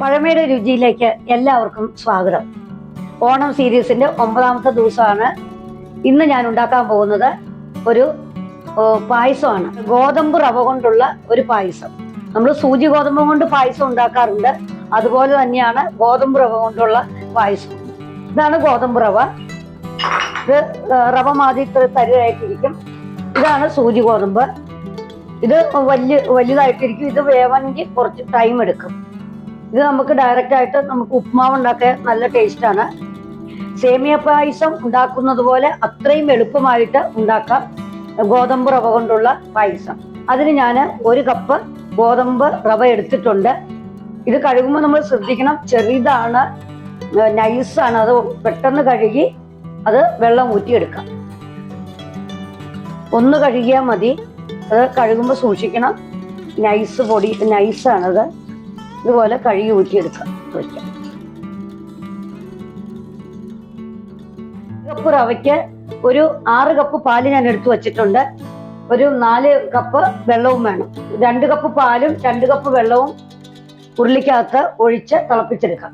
പഴമയുടെ രുചിയിലേക്ക് എല്ലാവർക്കും സ്വാഗതം. ഓണം സീരീസിന്റെ ഒമ്പതാമത്തെ ദിവസമാണ്. ഇന്ന് ഞാൻ ഉണ്ടാക്കാൻ പോകുന്നത് ഒരു പായസമാണ്. ഗോതമ്പ് റവ കൊണ്ടുള്ള ഒരു പായസം. നമ്മൾ സൂചി ഗോതമ്പ് കൊണ്ട് പായസം ഉണ്ടാക്കാറുണ്ട്. അതുപോലെ തന്നെയാണ് ഗോതമ്പ് റവ കൊണ്ടുള്ള പായസം. ഇതാണ് ഗോതമ്പ് റവ. ഇത് റവ മാതി തരുവായിട്ടിരിക്കും ഇതാണ് സൂചി ഗോതമ്പ്. ഇത് വലിയ വലുതായിട്ടിരിക്കും. ഇത് വേവണമെങ്കിൽ കുറച്ച് ടൈം എടുക്കും. ഇത് നമുക്ക് ഡയറക്റ്റ് ആയിട്ട് നമുക്ക് ഉപ്മാവ് ഉണ്ടാക്കാൻ നല്ല ടേസ്റ്റാണ് സേമിയ പായസം ഉണ്ടാക്കുന്നത് പോലെ അത്രയും എളുപ്പമായിട്ട് ഉണ്ടാക്കാം. ഗോതമ്പ് റവ കൊണ്ടുള്ള പായസം. അതിന് ഞാൻ ഒരു കപ്പ് ഗോതമ്പ് റവ എടുത്തിട്ടുണ്ട്. ഇത് കഴുകുമ്പോൾ നമ്മൾ ശ്രദ്ധിക്കണം ചെറുതാണ് നൈസാണ് അത് പെട്ടെന്ന് കഴുകി അത് വെള്ളം ഊറ്റിയെടുക്കാം. ഒന്ന് കഴുകിയാൽ മതി. അത് കഴുകുമ്പോൾ സൂക്ഷിക്കണം. നൈസ് പൊടി നൈസാണത് ഇതുപോലെ കഴുകി ഊറ്റിയെടുക്കാം. വയ്ക്കാം കപ്പ് റവയ്ക്ക് ഒരു ആറ് കപ്പ് പാൽ ഞാൻ എടുത്തു വച്ചിട്ടുണ്ട്. ഒരു നാല് കപ്പ് വെള്ളവും വേണം. രണ്ട് കപ്പ് പാലും രണ്ട് കപ്പ് വെള്ളവും ഉരുളിക്കകത്ത് ഒഴിച്ച് തിളപ്പിച്ചെടുക്കാം.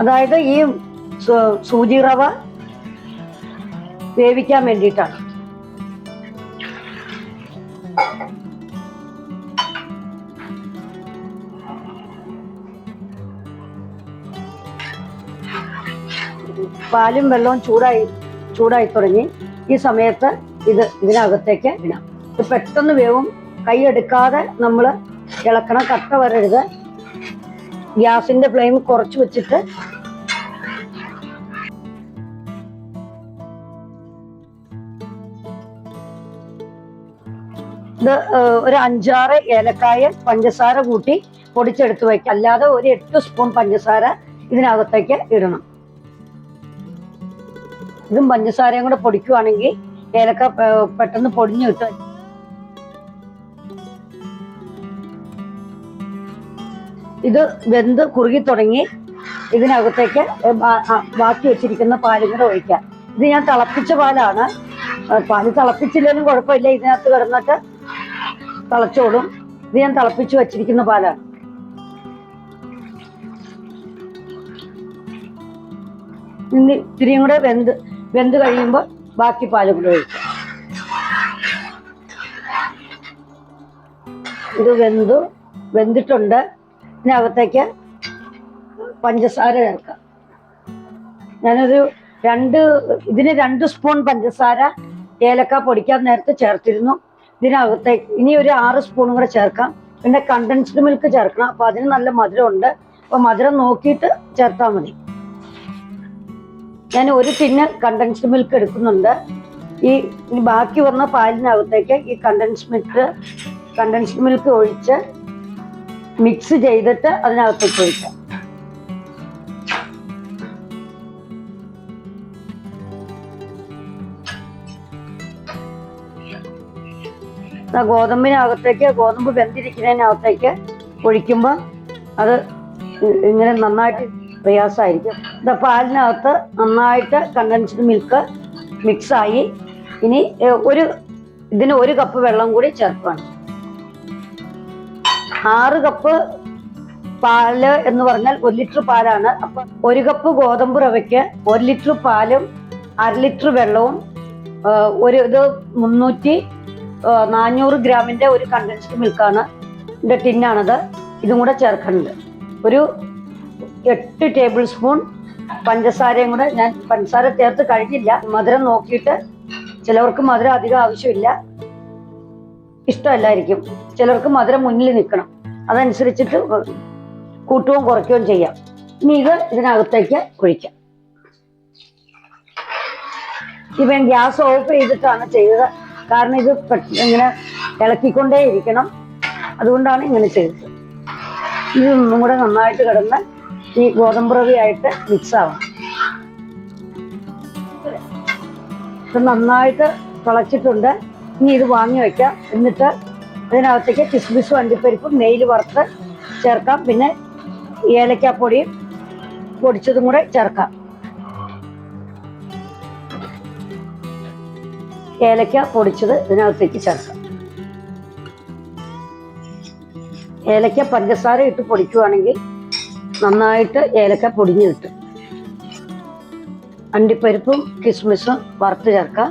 അതായത് ഈ സൂചി റവ വേവിക്കാൻ വേണ്ടിയിട്ടാണ്. പാലും വെള്ളവും ചൂടായി ചൂടായി തുടങ്ങി ഈ സമയത്ത് ഇത് ഇതിനകത്തേക്ക് ഇടാം. പെട്ടെന്ന് വേവും. കൈ എടുക്കാതെ നമ്മൾ ഇളക്കണം കട്ട വരരുത്. ഗ്യാസിന്റെ ഫ്ലെയിം കുറച്ച് വെച്ചിട്ട് ഇത് ഒരു അഞ്ചാറ് ഏലക്കായ പഞ്ചസാര കൂട്ടി പൊടിച്ചെടുത്ത് വയ്ക്കുക. അല്ലാതെ ഒരു എട്ട് സ്പൂൺ പഞ്ചസാര ഇതിനകത്തേക്ക് ഇടണം. ഇതും പഞ്ചസാരയും കൂടെ പൊടിക്കുവാണെങ്കിൽ ഏലക്ക പെട്ടെന്ന് പൊടിഞ്ഞു കിട്ടും. ഇത് വെന്ത് കുറുകി തുടങ്ങി ഇതിനകത്തേക്ക് ബാക്കി വെച്ചിരിക്കുന്ന പാലും കൂടെ ഒഴിക്കാം. ഇത് ഞാൻ തിളപ്പിച്ച പാലാണ്. പാൽ തിളപ്പിച്ചില്ലെങ്കിലും കുഴപ്പമില്ല. ഇതിനകത്ത് കിടന്നിട്ട് തിളച്ചോടും ഇത് ഞാൻ തിളപ്പിച്ച് വെച്ചിരിക്കുന്ന പാലാണ്. ഇനി ഇത്തിരിയും കൂടെ വെന്ത് വെന്ത് കഴിയുമ്പോൾ ബാക്കി പാൽ കൂടെ ഒഴിക്കാം. ഇത് വെന്തു വെന്തിട്ടുണ്ട്. ഇതിനകത്തേക്ക് പഞ്ചസാര ചേർക്കാം. ഞാനൊരു രണ്ട് ഇതിന് രണ്ട് സ്പൂൺ പഞ്ചസാര ഏലക്ക പൊടിക്കാൻ നേരത്തെ ചേർത്തിരുന്നു. ഇതിനകത്തേക്ക് ഇനി ഒരു ആറ് സ്പൂണും കൂടെ ചേർക്കാം. പിന്നെ കണ്ടൻസ്ഡ് മിൽക്ക് ചേർക്കണം. അപ്പൊ അതിന് നല്ല മധുരമുണ്ട്. അപ്പൊ മധുരം നോക്കിയിട്ട് ചേർത്താൽ മതി. ഞാൻ ഒരു ടിന്ന് കണ്ടൻസ്ഡ് മിൽക്ക് എടുക്കുന്നുണ്ട്. ഈ ബാക്കി വന്ന പാലിനകത്തേക്ക് ഈ കണ്ടൻസ് മിൽക്ക് കണ്ടൻസ്ഡ് മിൽക്ക് ഒഴിച്ച് മിക്സ് ചെയ്തിട്ട് അതിനകത്തേക്ക് ഒഴിക്കാം. ഗോതമ്പിനകത്തേക്ക് ഗോതമ്പ് വെന്തിരിക്കുന്നതിനകത്തേക്ക് ഒഴിക്കുമ്പോൾ അത് ഇങ്ങനെ നന്നായിട്ട് പ്രയാസമായിരിക്കും. ഇത് പാലിനകത്ത് നന്നായിട്ട് കണ്ടൻസ്ഡ് മിൽക്ക് മിക്സായി ഇനി ഒരു ഇതിന് ഒരു കപ്പ് വെള്ളം കൂടി ചേർക്കുകയാണ് ആറ് കപ്പ് പാൽ എന്ന് പറഞ്ഞാൽ ഒരു ലിറ്റർ പാലാണ്. അപ്പൊ ഒരു കപ്പ് ഗോതമ്പ് റവയ്ക്ക് ഒരു ലിറ്റർ പാലും അര ലിറ്റർ വെള്ളവും ഒരു ഇത് മുന്നൂറ്റി നാനൂറ് ഗ്രാമിന്റെ ഒരു കണ്ടൻസ്ഡ് മിൽക്കാണ് ഇതിന്റെ ടിന്നാണത് ഇതും കൂടെ ചേർക്കുന്നുണ്ട് ഒരു എട്ട് ടേബിൾ സ്പൂൺ പഞ്ചസാരയും കൂടെ ഞാൻ പഞ്ചസാര ചേർത്ത് കഴിഞ്ഞില്ല. മധുരം നോക്കിയിട്ട് ചിലവർക്ക് മധുരം അധികം ആവശ്യമില്ല. ഇഷ്ടമല്ലായിരിക്കും. ചിലർക്ക് മധുരം മുന്നിൽ നിൽക്കണം. അതനുസരിച്ചിട്ട് കൂട്ടുകയും കുറയ്ക്കുകയും ചെയ്യാം. ഇനി ഇത് ഇതിനകത്തേക്ക് ഒഴിക്കാം. ഇവൻ ഗ്യാസ് ഓഫ് ചെയ്തിട്ടാണ് ചെയ്തത്. കാരണം ഇത് ഇങ്ങനെ ഇളക്കിക്കൊണ്ടേ ഇരിക്കണം അതുകൊണ്ടാണ് ഇങ്ങനെ ചെയ്തത്. ഒന്നും കൂടെ നന്നായിട്ട് കിടന്ന് ഈ ഗോതമ്പ് റവിയായിട്ട് മിക്സ് ആവണം. ഇത് നന്നായിട്ട് തിളച്ചിട്ടുണ്ട്. ഇനി ഇത് വാങ്ങി വെക്കാം. എന്നിട്ട് ഇതിനകത്തേക്ക് കിസ്മിസും അണ്ടിപ്പരിപ്പും നെയ്യിൽ വറുത്ത് ചേർക്കാം. പിന്നെ ഏലക്കാപ്പൊടിയും പൊടിച്ചതും കൂടെ ചേർക്കാം. ഏലക്ക പൊടിച്ചത് ഇതിനകത്തേക്ക് ചേർക്കാം. ഏലക്ക പഞ്ചസാര ഇട്ട് പൊടിക്കുവാണെങ്കിൽ നന്നായിട്ട് ഏലക്ക പൊടിഞ്ഞ് കിട്ടും. അണ്ടിപ്പരിപ്പും കിസ്മിസും വറുത്ത് ചേർക്കാം.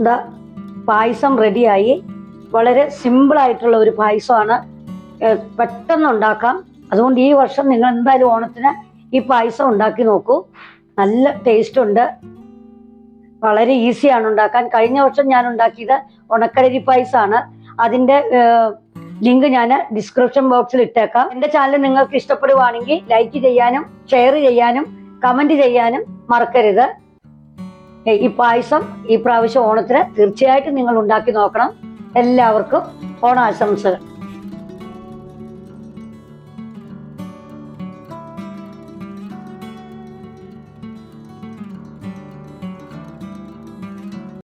ഇതാ പായസം റെഡിയായി. വളരെ സിമ്പിളായിട്ടുള്ള ഒരു പായസമാണ്. പെട്ടെന്ന് ഉണ്ടാക്കാം. അതുകൊണ്ട് ഈ വർഷം നിങ്ങൾ എന്തായാലും ഓണത്തിന് ഈ പായസം ഉണ്ടാക്കി നോക്കൂ. നല്ല ടേസ്റ്റ് ഉണ്ട്. വളരെ ഈസിയാണ് ഉണ്ടാക്കാൻ. കഴിഞ്ഞ വർഷം ഞാൻ ഉണ്ടാക്കിയത് ഉണക്കലരി പായസമാണ് അതിന്റെ ലിങ്ക് ഞാൻ ഡിസ്ക്രിപ്ഷൻ ബോക്സിൽ ഇട്ടേക്കാം. എന്റെ ചാനൽ നിങ്ങൾക്ക് ഇഷ്ടപ്പെടുവാണെങ്കിൽ ലൈക്ക് ചെയ്യാനും ഷെയർ ചെയ്യാനും കമന്റ് ചെയ്യാനും മറക്കരുത്. ഈ പായസം ഈ പ്രാവശ്യം ഓണത്തിന് തീർച്ചയായിട്ടും നിങ്ങൾ ഉണ്ടാക്കി നോക്കണം. എല്ലാവർക്കും ഓണാശംസകൾ.